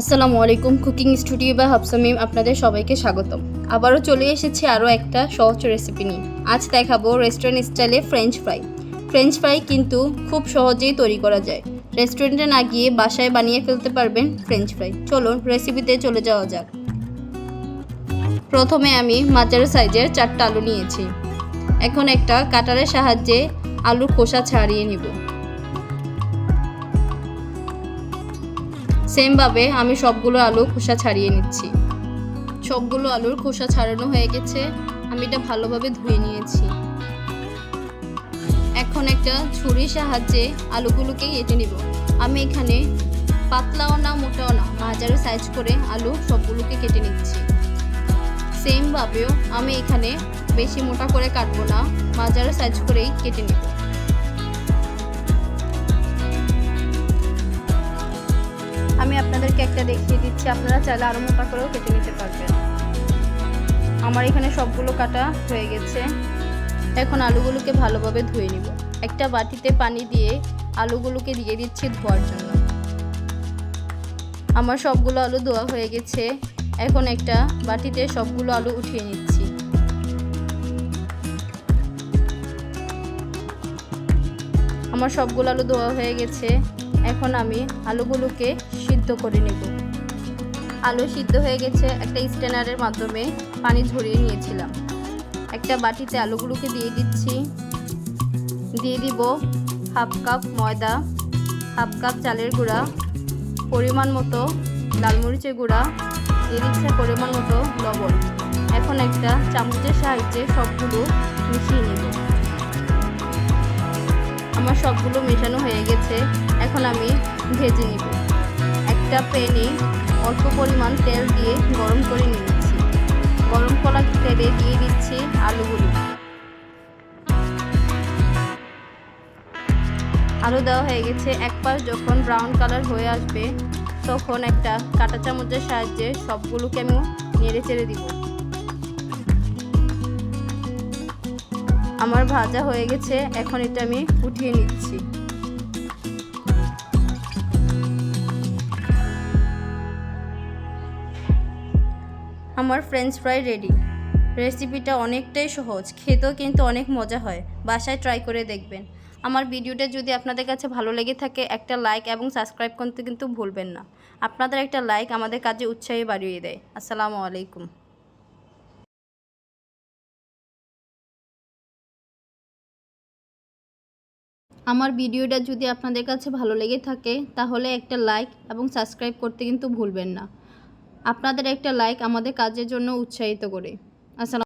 আসসালামু আলাইকুম, cooking studio বা হাফসামিম আপনাদের সবাইকে স্বাগতম। আবারও চলে এসেছি আরও একটা সহজ রেসিপি নিয়ে। আজ দেখাবো রেস্টুরেন্ট স্টাইলে ফ্রেঞ্চ ফ্রাই ফ্রেঞ্চ ফ্রাই কিন্তু খুব সহজেই তৈরি করা যায়। রেস্টুরেন্টে না গিয়ে বাসায় বানিয়ে ফেলতে পারবেন ফ্রেঞ্চ ফ্রাই চলুন রেসিপিতে চলে যাওয়া যাক। প্রথমে আমি মাঝারি সাইজের চারটা আলু নিয়েছি। এখন একটা কাটারের সাহায্যে আলুর খোসা ছাড়িয়ে নিব। সেমভাবে আমি সবগুলো আলু খোসা ছাড়িয়ে নিচ্ছি। সবগুলো আলুর খোসা ছাড়ানো হয়ে গেছে, আমি এটা ভালোভাবে ধুয়ে নিয়েছি। এখন একটা ছুরির সাহায্যে আলুগুলোকে কেটে নিব। আমি এখানে পাতলাও না, মোটাও না, মাঝারি সাইজ করে আলু সবগুলোকে কেটে নিচ্ছি। সেমভাবেও আমি এখানে বেশি মোটা করে কাটবো না, মাঝারি সাইজ করেই কেটে নিব। আমি আপনাদেরকে একটা দেখিয়ে দিচ্ছি। আপনারা চাইলে আরও মোটা করেও কেটে নিতে পারবেন। আমার এখানে সবগুলো কাটা হয়ে গেছে। এখন আলুগুলোকে ভালোভাবে ধুয়ে নিব। একটা বাটিতে পানি দিয়ে আলুগুলোকে দিয়ে দিচ্ছি ধোয়ার জন্য। আমার সবগুলো আলু ধোয়া হয়ে গেছে। এখন একটা বাটিতে সবগুলো আলু উঠিয়ে নিচ্ছি। আমার সবগুলো আলু ধোয়া হয়ে গেছে। এখন আমি আলুগুলোকে সিদ্ধ করে নেব। আলু সিদ্ধ হয়ে গেছে একটা স্ট্যানারের মাধ্যমে পানি ঝরিয়ে নিয়েছিলাম। একটা বাটিতে আলুগুলোকে দিয়ে দিচ্ছি। দিয়ে দিব হাফ কাপ ময়দা, হাফ কাপ চালের গুঁড়া, পরিমাণ মতো লাল মরিচের গুঁড়া, দিয়ে দিচ্ছে পরিমাণ মতো লবণ। এখন একটা চামচের সাহায্যে সবগুলো মিশিয়ে নেব। আমার সবগুলো মেশানো হয়ে গেছে, এখন আমি ভেজে নিব। একটা প্যানে অল্প পরিমাণ তেল দিয়ে গরম করে নিয়েছি। গরম করা তেলে দিয়ে দিচ্ছি আলুগুলো। আলু দেওয়া হয়ে গেছে, এক পাশ যখন ব্রাউন কালার হয়ে আসবে, তখন একটা কাঁটা চামচের সাহায্যে সবগুলোকে আমি নেড়ে চেড়ে দিব। আমার ভাজা হয়ে গেছে, এখন এটা আমি উঠিয়ে নিচ্ছি। আমার ফ্রেঞ্চ ফ্রাই রেডি রেসিপিটা অনেকটাই সহজ, খেতেও কিন্তু অনেক মজা হয়, বাসায় ট্রাই করে দেখবেন। আমার ভিডিওটা যদি আপনাদের কাছে ভালো লেগে থাকে, একটা লাইক এবং সাবস্ক্রাইব করতে কিন্তু ভুলবেন না। আপনাদের একটা লাইক আমাদের কাজে উৎসাহী বাড়িয়ে দেয়। আসসালামু আলাইকুম। আমার ভিডিওটা যদি আপনাদের কাছে ভালো লেগে থাকে, তাহলে একটা লাইক এবং সাবস্ক্রাইব করতে কিন্তু ভুলবেন না। আপনাদের একটা লাইক আমাদের কাজের জন্য উৎসাহিত করে। আসসালাম